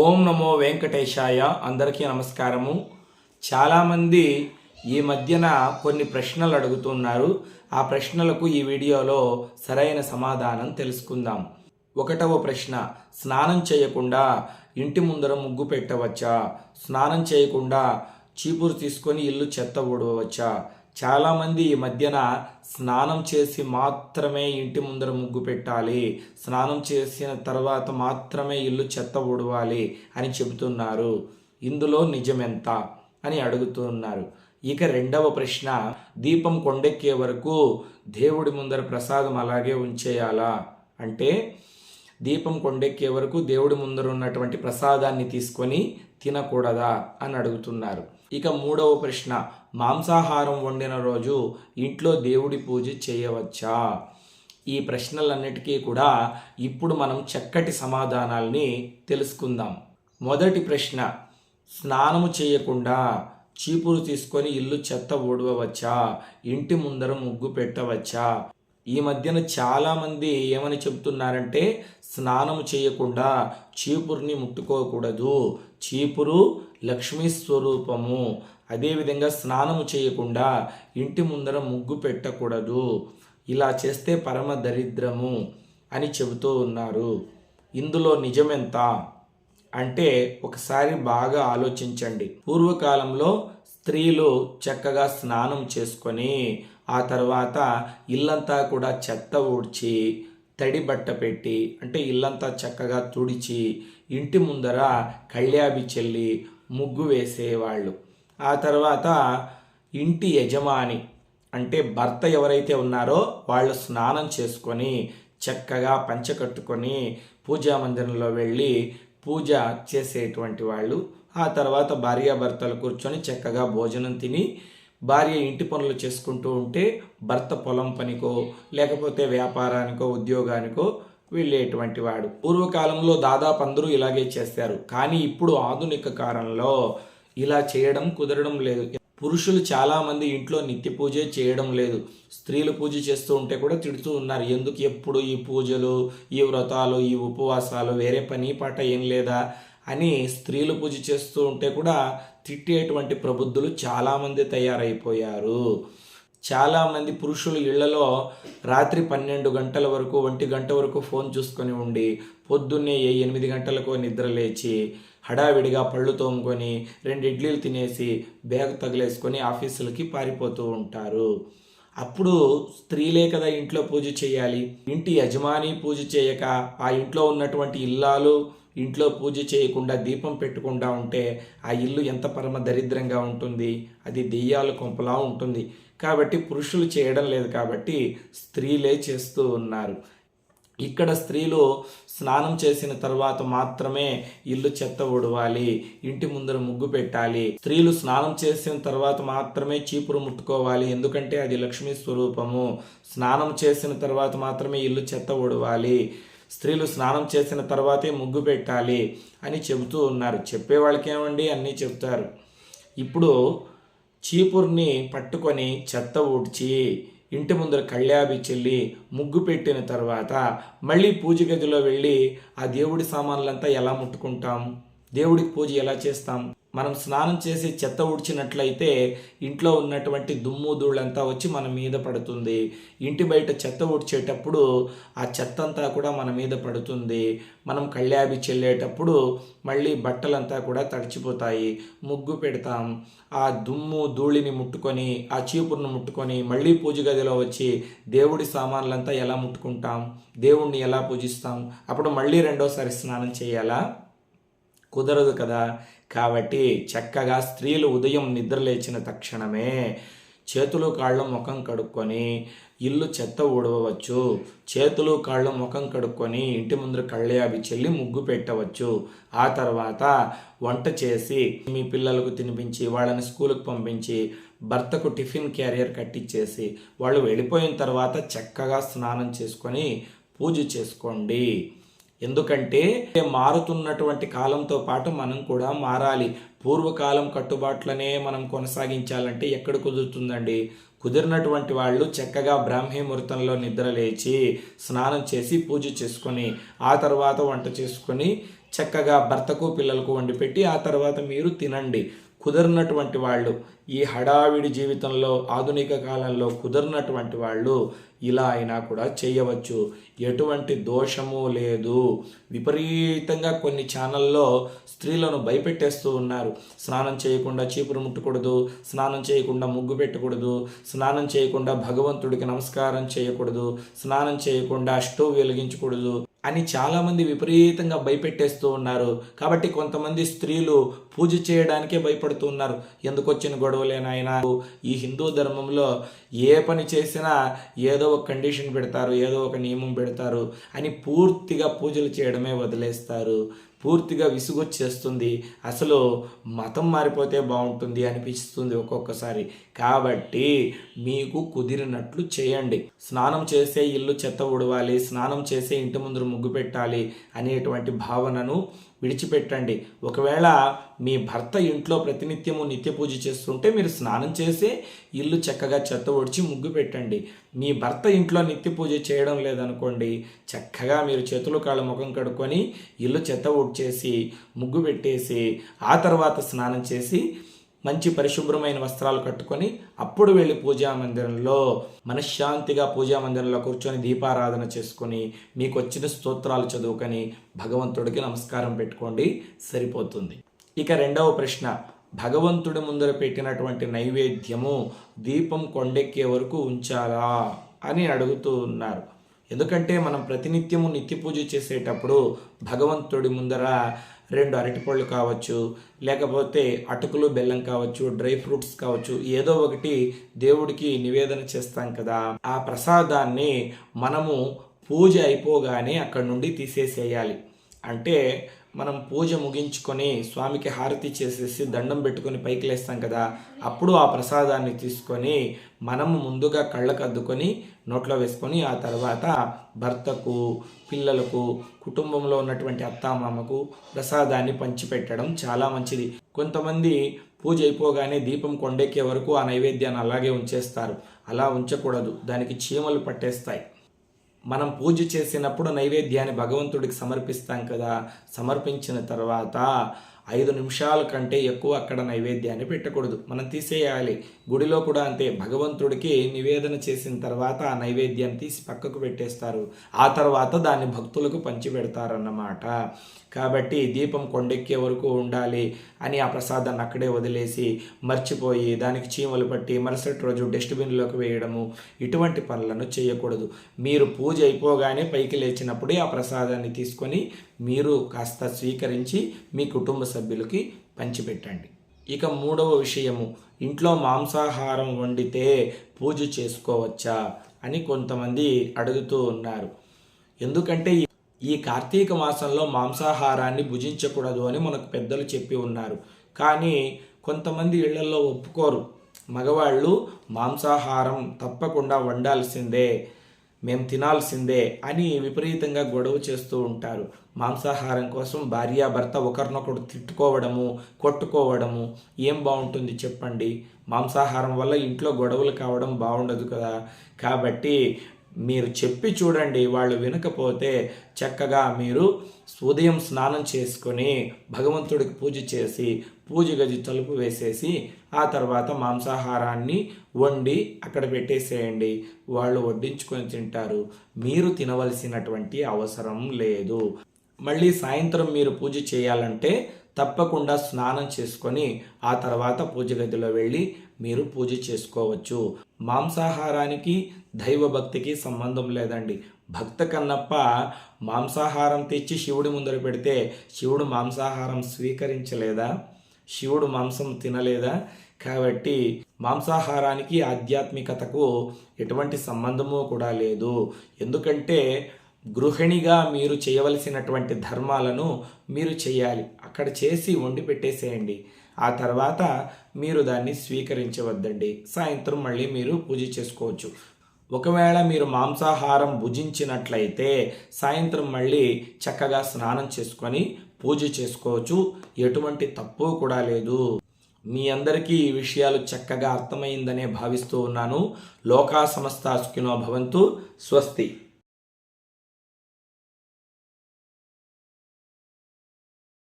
ఓం నమో వెంకటేశాయ అందరికీ నమస్కారము. చాలామంది ఈ మధ్యన కొన్ని ప్రశ్నలు అడుగుతున్నారు. ఆ ప్రశ్నలకు ఈ వీడియోలో సరైన సమాధానం తెలుసుకుందాం. ఒకటవ ప్రశ్న స్నానం చేయకుండా ఇంటి ముందర ముగ్గు పెట్టవచ్చా? స్నానం చేయకుండా చీపురు తీసుకొని ఇల్లు చెత్త ఊడవచ్చా చాలామంది ఈ మధ్యన స్నానం చేసి మాత్రమే ఇంటి ముందర ముగ్గు పెట్టాలి. స్నానం చేసిన తర్వాత మాత్రమే ఇల్లు చెత్త ఊడవాలి అని చెబుతున్నారు. ఇందులో నిజమెంత? అని అడుగుతున్నారు. ఇక రెండవ ప్రశ్న దీపం కొండెక్కే వరకు దేవుడి ముందర ప్రసాదం అలాగే ఉంచేయాలా? అంటే దీపం కొండెక్కే వరకు దేవుడి ముందర ఉన్నటువంటి ప్రసాదాన్ని తీసుకొని తినకూడదా? అని అడుగుతున్నారు. ఇక మూడవ ప్రశ్న మాంసాహారం వండిన రోజు ఇంట్లో దేవుడి పూజ చేయవచ్చా? ఈ ప్రశ్నలన్నిటికీ కూడా ఇప్పుడు మనం చక్కటి సమాధానాల్ని తెలుసుకుందాం. మొదటి ప్రశ్న స్నానము చేయకుండా చీపురు తీసుకొని ఇల్లు చెత్త ఊడవచ్చా ఇంటి ముందర ముగ్గు పెట్టవచ్చా? ఈ మధ్యన చాలామంది ఏమని చెబుతున్నారంటే స్నానం చేయకుండా చీపురుని ముట్టుకోకూడదు. చీపురు లక్ష్మీ స్వరూపము. అదేవిధంగా స్నానము చేయకుండా ఇంటి ముందర ముగ్గు పెట్టకూడదు. ఇలా చేస్తే పరమ దరిద్రము అని చెబుతూ ఉన్నారు. ఇందులో నిజమెంత? అంటే ఒకసారి బాగా ఆలోచించండి. పూర్వకాలంలో స్త్రీలు చక్కగా స్నానం చేసుకొని ఆ తర్వాత ఇల్లంతా కూడా చెత్త ఊడ్చి తడి బట్ట పెట్టి అంటే ఇల్లంతా చక్కగా తుడిచి ఇంటి ముందర కళ్యాబి చెల్లి ముగ్గు వేసేవాళ్ళు. ఆ తర్వాత ఇంటి యజమాని అంటే భర్త ఎవరైతే ఉన్నారో వాళ్ళు స్నానం చేసుకొని చక్కగా పంచ కట్టుకొని పూజా మందిరంలో వెళ్ళి పూజ చేసేటువంటి వాళ్ళు. ఆ తర్వాత భార్యాభర్తలు కూర్చొని చక్కగా భోజనం తిని భార్య ఇంటి పనులు చేసుకుంటూ ఉంటే భర్త పొలం పనికో లేకపోతే వ్యాపారానికో ఉద్యోగానికో వెళ్ళేటువంటి వాడు. పూర్వకాలంలో దాదాపు అందరూ ఇలాగే చేస్తారు. కానీ ఇప్పుడు ఆధునిక కాలంలో ఇలా చేయడం కుదరడం లేదు. పురుషులు చాలామంది ఇంట్లో నిత్య పూజ చేయడం లేదు. స్త్రీలు పూజ చేస్తూ ఉంటే కూడా తిడుతూ ఉన్నారు. ఎందుకు ఎప్పుడు ఈ పూజలు ఈ వ్రతాలు ఈ ఉపవాసాలు వేరే పని పాట ఏం లేదా? అని స్త్రీలు పూజ చేస్తూ ఉంటే కూడా తిట్టేటువంటి ప్రబుద్ధులు చాలామంది తయారైపోయారు. చాలామంది పురుషులు ఇళ్ళలో రాత్రి పన్నెండు గంటల వరకు ఒంటి గంట వరకు ఫోన్ చూసుకొని ఉండి పొద్దున్నే ఏ ఎనిమిది గంటలకు నిద్ర లేచి హడావిడిగా పళ్ళు తోముకొని రెండు ఇడ్లీలు తినేసి బ్యాగ్ తగిలేసుకొని ఆఫీసులకి పారిపోతూ ఉంటారు. అప్పుడు స్త్రీలే కదా ఇంట్లో పూజ చేయాలి. ఇంటి యజమాని పూజ చేయక ఆ ఇంట్లో ఉన్నటువంటి ఇల్లాలు ఇంట్లో పూజ చేయకుండా దీపం పెట్టకుండా ఉంటే ఆ ఇల్లు ఎంత పరమ దరిద్రంగా ఉంటుంది. అది దెయ్యాలు కొంపలా ఉంటుంది. కాబట్టి పురుషులు చేయడం లేదు కాబట్టి స్త్రీలే చేస్తూ ఉన్నారు. ఇక్కడ స్త్రీలు స్నానం చేసిన తర్వాత మాత్రమే ఇల్లు చెత్త ఉడవాలి ఇంటి ముందర ముగ్గు పెట్టాలి. స్త్రీలు స్నానం చేసిన తర్వాత మాత్రమే చీపురు ముట్టుకోవాలి ఎందుకంటే అది లక్ష్మీ స్వరూపము. స్నానం చేసిన తర్వాత మాత్రమే ఇల్లు చెత్త ఉడవాలి స్త్రీలు స్నానం చేసిన తర్వాతే ముగ్గు పెట్టాలి అని చెబుతూ ఉన్నారు. చెప్పే వాళ్ళకేమండి అన్నీ చెప్తారు ఇప్పుడు చీపుర్ని పట్టుకొని చెత్త ఊడ్చి ఇంటి ముందర కళ్యాబి చెల్లి ముగ్గు పెట్టిన తర్వాత మళ్ళీ పూజ గదిలో వెళ్ళి ఆ దేవుడి సామాన్లంతా ఎలా ముట్టుకుంటాం? దేవుడికి పూజ ఎలా చేస్తాం? మనం స్నానం చేసి చెత్త ఉడిచినట్లయితే ఇంట్లో ఉన్నటువంటి దుమ్ము ధూళంతా వచ్చి మన మీద పడుతుంది. ఇంటి బయట చెత్త ఉడిచేటప్పుడు ఆ చెత్త అంతా కూడా మన మీద పడుతుంది. మనం కళ్యాబి చెల్లేటప్పుడు మళ్ళీ బట్టలంతా కూడా తడిచిపోతాయి. ముగ్గు పెడతాం. ఆ దుమ్ము ధూళిని ముట్టుకొని ఆ చీపురును ముట్టుకొని మళ్ళీ పూజ గదిలో వచ్చి దేవుడి సామాన్లంతా ఎలా ముట్టుకుంటాం? దేవుణ్ణి ఎలా పూజిస్తాం? అప్పుడు మళ్ళీ రెండోసారి స్నానం చేయాలా? కుదరదు కదా. కాబట్టి చక్కగా స్త్రీలు ఉదయం నిద్రలేచిన తక్షణమే చేతులు కాళ్ళు ముఖం కడుక్కొని ఇల్లు చెత్త ఊడవచ్చు. చేతులు కాళ్ళు ముఖం కడుక్కొని ఇంటి ముందర కళ్ళయాబి చెల్లి ముగ్గు పెట్టవచ్చు. ఆ తర్వాత వంట చేసి మీ పిల్లలకు తినిపించి వాళ్ళని స్కూల్కి పంపించి భర్తకు టిఫిన్ క్యారియర్ కట్టించేసి వాళ్ళు వెళ్ళిపోయిన తర్వాత చక్కగా స్నానం చేసుకొని పూజ చేసుకోండి. ఎందుకంటే మారుతున్నటువంటి కాలంతో పాటు మనం కూడా మారాలి. పూర్వకాలం కట్టుబాట్లనే మనం కొనసాగించాలంటే ఎక్కడ కుదురుతుందండి? కుదిరినటువంటి వాళ్ళు చక్కగా బ్రాహ్మీ ముహూర్తంలో నిద్ర లేచి స్నానం చేసి పూజ చేసుకొని ఆ తర్వాత వంట చేసుకొని చక్కగా భర్తకు పిల్లలకు వండి పెట్టి ఆ తర్వాత మీరు తినండి. కుదరినటువంటి వాళ్ళు ఈ హడావిడి జీవితంలో ఆధునిక కాలంలో కుదరినటువంటి వాళ్ళు ఇలా అయినా కూడా చేయవచ్చు. ఎటువంటి దోషము లేదు. విపరీతంగా కొన్ని ఛానల్లో స్త్రీలను భయపెట్టేస్తూ ఉన్నారు. స్నానం చేయకుండా చీపురు ముట్టకూడదు స్నానం చేయకుండా ముగ్గు పెట్టకూడదు స్నానం చేయకుండా భగవంతుడికి నమస్కారం చేయకూడదు స్నానం చేయకుండా స్టవ్ వెలిగించకూడదు. అని చాలామంది విపరీతంగా భయపెట్టేస్తూ ఉన్నారు. కాబట్టి కొంతమంది స్త్రీలు పూజ చేయడానికే భయపడుతూ ఉన్నారు. ఎందుకు వచ్చిన గొడవలేనాయన ఈ హిందూ ధర్మంలో ఏ పని చేసినా ఏదో ఒక కండిషన్ పెడతారు ఏదో ఒక నియమం పెడతారు అని పూర్తిగా పూజలు చేయడమే వదిలేస్తారు. పూర్తిగా విసుగొచ్చేస్తుంది. అసలు మతం మారిపోతే బాగుంటుంది అనిపిస్తుంది ఒక్కొక్కసారి. కాబట్టి మీకు కుదిరినట్లు చేయండి. స్నానం చేసే ఇల్లు చెత్త ఉడవాలి స్నానం చేసే ఇంటి ముందు ముగ్గు పెట్టాలి అనేటువంటి భావనను విడిచిపెట్టండి. ఒకవేళ మీ భర్త ఇంట్లో ప్రతినిత్యము నిత్య పూజ చేస్తుంటే మీరు స్నానం చేసి ఇల్లు చక్కగా చెత్త ఒడిచి ముగ్గు పెట్టండి. మీ భర్త ఇంట్లో నిత్య పూజ చేయడం లేదనుకోండి చక్కగా మీరు చేతులు కాళ్ళ ముఖం కడుక్కొని ఇల్లు చెత్త ఒడిచేసి ముగ్గు పెట్టేసి ఆ తర్వాత స్నానం చేసి మంచి పరిశుభ్రమైన వస్త్రాలు కట్టుకొని అప్పుడు వెళ్ళి పూజా మందిరంలో మనశ్శాంతిగా పూజా మందిరంలో కూర్చొని దీపారాధన చేసుకొని మీకు వచ్చిన స్తోత్రాలు చదువుకొని భగవంతుడికి నమస్కారం పెట్టుకోండి సరిపోతుంది. ఇక రెండవ ప్రశ్న భగవంతుడి ముందర పెట్టినటువంటి నైవేద్యము దీపం కొండెక్కే వరకు ఉంచాలా అని అడుగుతూ ఉన్నారు. ఎందుకంటే మనం ప్రతినిత్యము నిత్య పూజ చేసేటప్పుడు భగవంతుడి ముందర రెండు అరటిపళ్ళు కావచ్చు లేకపోతే అటుకులు బెల్లం కావచ్చు డ్రై ఫ్రూట్స్ కావచ్చు ఏదో ఒకటి దేవుడికి నివేదన చేస్తాం కదా. ఆ ప్రసాదాన్ని మనము పూజ అయిపోగానే అక్కడ నుండి తీసేసేయాలి. అంటే మనం పూజ ముగించుకొని స్వామికి హారతి చేసేసి దండం పెట్టుకొని పైకి లేస్తాం కదా అప్పుడు ఆ ప్రసాదాన్ని తీసుకొని మనము ముందుగా కళ్ళకు అద్దుకొని నోట్లో వేసుకొని ఆ తర్వాత భర్తకు పిల్లలకు కుటుంబంలో ఉన్నటువంటి అత్తామామకు ప్రసాదాన్ని పంచిపెట్టడం చాలా మంచిది. కొంతమంది పూజ అయిపోగానే దీపం కొండెక్కే వరకు ఆ నైవేద్యాన్ని అలాగే ఉంచేస్తారు. అలా ఉంచకూడదు. దానికి చీమలు పట్టేస్తాయి. మనం పూజ చేసినప్పుడు నైవేద్యాన్ని భగవంతుడికి సమర్పిస్తాం కదా సమర్పించిన తర్వాత ఐదు నిమిషాల కంటే ఎక్కువ అక్కడ నైవేద్యాన్ని పెట్టకూడదు. మనం తీసేయాలి. గుడిలో కూడా అంతే. భగవంతుడికి నివేదన చేసిన తర్వాత ఆ నైవేద్యాన్ని తీసి పక్కకు పెట్టేస్తారు. ఆ తర్వాత దాన్ని భక్తులకు పంచిపెడతారన్నమాట. కాబట్టి దీపం కొండెక్కే వరకు ఉండాలి అని ఆ ప్రసాదాన్ని అక్కడే వదిలేసి మర్చిపోయి దానికి చీమలు పట్టి మరుసటి రోజు డస్ట్బిన్లోకి వేయడము ఇటువంటి పనులను చేయకూడదు. మీరు పూజ అయిపోగానే పైకి లేచినప్పుడే ఆ ప్రసాదాన్ని తీసుకొని మీరు కాస్త స్వీకరించి మీ కుటుంబ సభ్యులకి పంచిపెట్టండి. ఇక మూడవ విషయము ఇంట్లో మాంసాహారం వండితే పూజ చేసుకోవచ్చా అని కొంతమంది అడుగుతూ ఉన్నారు. ఎందుకంటే ఈ- కార్తీక మాసంలో మాంసాహారాన్ని భుజించకూడదు అని మనకు పెద్దలు చెప్పి ఉన్నారు. కానీ కొంతమంది ఇళ్ళలో ఒప్పుకోరు. మగవాళ్ళు మాంసాహారం తప్పకుండా వండాల్సిందే మేము తినాల్సిందే అని విపరీతంగా గొడవ చేస్తూ ఉంటారు. మాంసాహారం కోసం భార్యాభర్త ఒకరినొకరు తిట్టుకోవడము కొట్టుకోవడము ఏం బాగుంటుంది చెప్పండి? మాంసాహారం వల్ల ఇంట్లో గొడవలు కావడం బాగుండదు కదా. కాబట్టి మీరు చెప్పి చూడండి వాళ్ళు వినకపోతే చక్కగా మీరు ఉదయం స్నానం చేసుకొని భగవంతుడికి పూజ చేసి పూజ గది తలుపు వేసేసి ఆ తర్వాత మాంసాహారాన్ని వండి అక్కడ పెట్టేసేయండి. వాళ్ళు వడ్డించుకొని తింటారు. మీరు తినవలసినటువంటి అవసరం లేదు. మళ్ళీ సాయంత్రం మీరు పూజ చేయాలంటే తప్పకుండా స్నానం చేసుకొని ఆ తర్వాత పూజ గదిలో వెళ్ళి మీరు పూజ చేసుకోవచ్చు. మాంసాహారానికి దైవభక్తికి సంబంధం లేదండి. భక్త కన్నప్ప మాంసాహారం తెచ్చి శివుడి ముందర పెడితే శివుడు మాంసాహారం స్వీకరించలేదా? శివుడు మాంసం తినలేదా? కాబట్టి మాంసాహారానికి ఆధ్యాత్మికతకు ఎటువంటి సంబంధము కూడా లేదు. ఎందుకంటే గృహిణిగా మీరు చేయవలసినటువంటి ధర్మాలను మీరు చేయాలి. అక్కడ చేసి వండి పెట్టేసేయండి. ఆ తర్వాత మీరు దాన్ని స్వీకరించవద్దండి. సాయంత్రం మళ్ళీ మీరు పూజ చేసుకోవచ్చు. ఒకవేళ మీరు మాంసాహారం భుజించినట్లయితే సాయంత్రం మళ్ళీ చక్కగా స్నానం చేసుకొని పూజ చేసుకోవచ్చు. ఎటువంటి తప్పు కూడా లేదు. మీ అందరికీ ఈ విషయాలు చక్కగా అర్థమైందనే భావిస్తూ ఉన్నాను. లోకా సమస్త సుఖినో భవంతు. స్వస్తి.